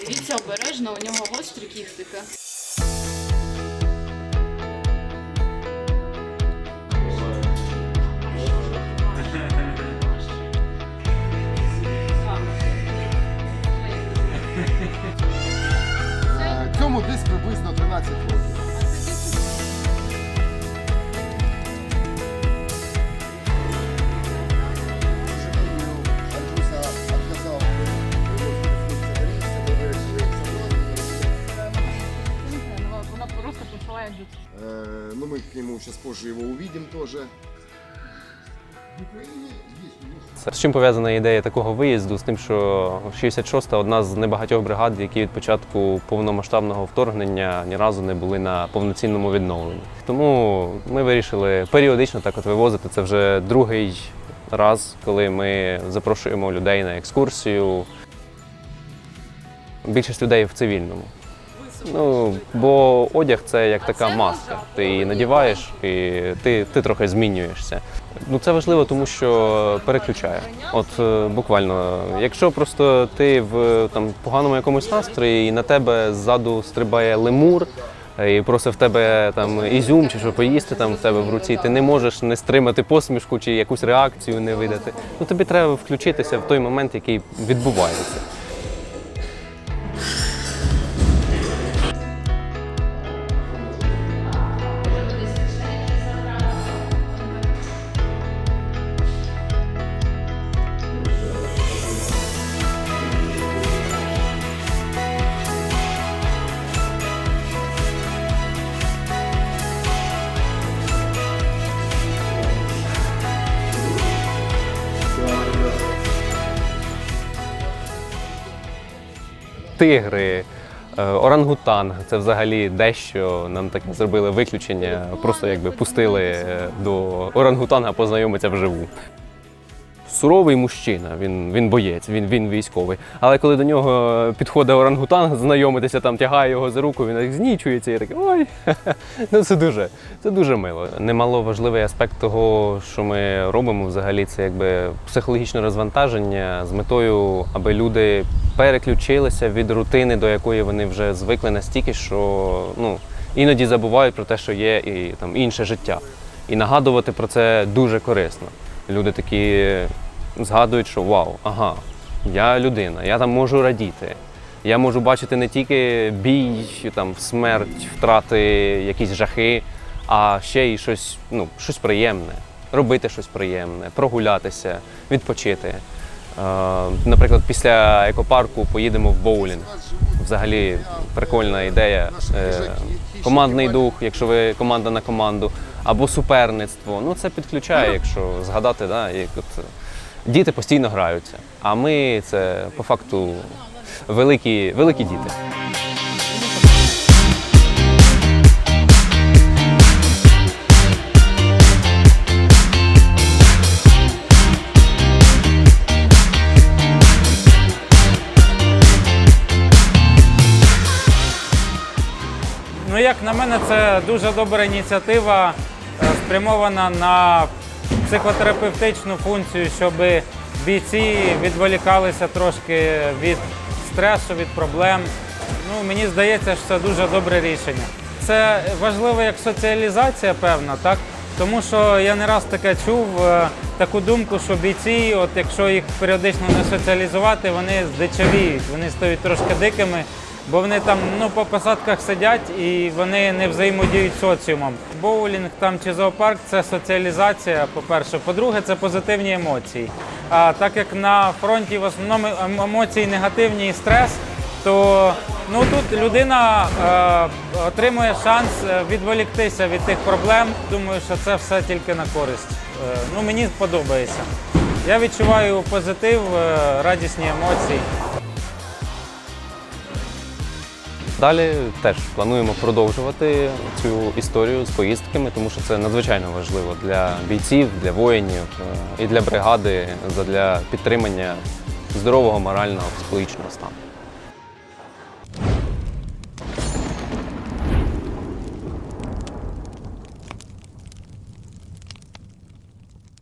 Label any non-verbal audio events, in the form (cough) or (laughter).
Дивіться обережно, у нього гострі кіхтики. Е, Цьому десь приблизно 13 років. Э, Ну, мы к нему сейчас позже его увидим тоже. З чим пов'язана ідея такого виїзду? З тим, що 66-та одна з небагатьох бригад, які від початку повномасштабного вторгнення ні разу не були на повноцінному відновленні. Тому ми вирішили періодично так от вивозити. Це вже другий раз, коли ми запрошуємо людей на екскурсію. Більшість людей в цивільному. Ну, бо одяг це як така маска. Ти її надіваєш і ти, ти трохи змінюєшся. Ну це важливо, тому що переключає. От е, буквально, якщо просто ти в там поганому якомусь настрої, і на тебе ззаду стрибає лемур. е, І просить в тебе там ізюм чи що поїсти там в тебе в руці, ти не можеш не стримати посмішку чи якусь реакцію не видати. Ну тобі треба включитися в той момент, який відбувається. Тигри, орангутан орангутанг це взагалі дещо. Нам таке зробили виключення, просто якби пустили е, до орангутанга познайомитися вживу. Суровий мужчина, він, він боєць, він, він військовий. Але коли до нього підходить орангутанг, знайомитися там, тягає його за руку, він знічується і такий ой. (laughs) Ну це дуже, це дуже мило. Немало важливий аспект того, що ми робимо взагалі, це якби психологічне розвантаження з метою, аби люди переключилися від рутини, до якої вони вже звикли настільки, що ну, іноді забувають про те, що є і там інше життя. І нагадувати про це дуже корисно. Люди такі згадують, що вау, ага, я людина, я там можу радіти. Я можу бачити не тільки бій, там, смерть, втрати, якісь жахи, а ще й щось, ну, щось приємне. Робити щось приємне, прогулятися, відпочити. Е, наприклад, після екопарку поїдемо в боулінг. Взагалі прикольна ідея. Е, командний дух, якщо ви команда на команду, або суперництво. Ну це підключає, якщо згадати, да, як от е, діти постійно граються. А ми це по факту великі, великі діти. Ну, як на мене, це дуже добра ініціатива, спрямована на психотерапевтичну функцію, щоб бійці відволікалися трошки від стресу, від проблем. Ну, мені здається, що це дуже добре рішення. Це важливо як соціалізація, певна, так? Тому що я не раз таке чув е, таку думку, що бійці, от якщо їх періодично не соціалізувати, вони здичавіють, вони стають трошки дикими, бо вони там ну, по посадках сидять і вони не взаємодіють соціумом. Боулінг там чи зоопарк це соціалізація, по-перше. По-друге, це позитивні емоції. А так як на фронті в основному ем- емоції негативні і стрес, то ну, тут людина е, отримує шанс е, відволіктися від тих проблем. Думаю, що це все тільки на користь. Е, ну, мені подобається. Я відчуваю позитив, е, радісні емоції. Далі теж плануємо продовжувати цю історію з поїздками, тому що це надзвичайно важливо для бійців, для воїнів е, і для бригади для підтримання здорового морального психологічного стану.